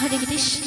Hare Krishna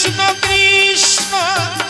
Krishna Krishna.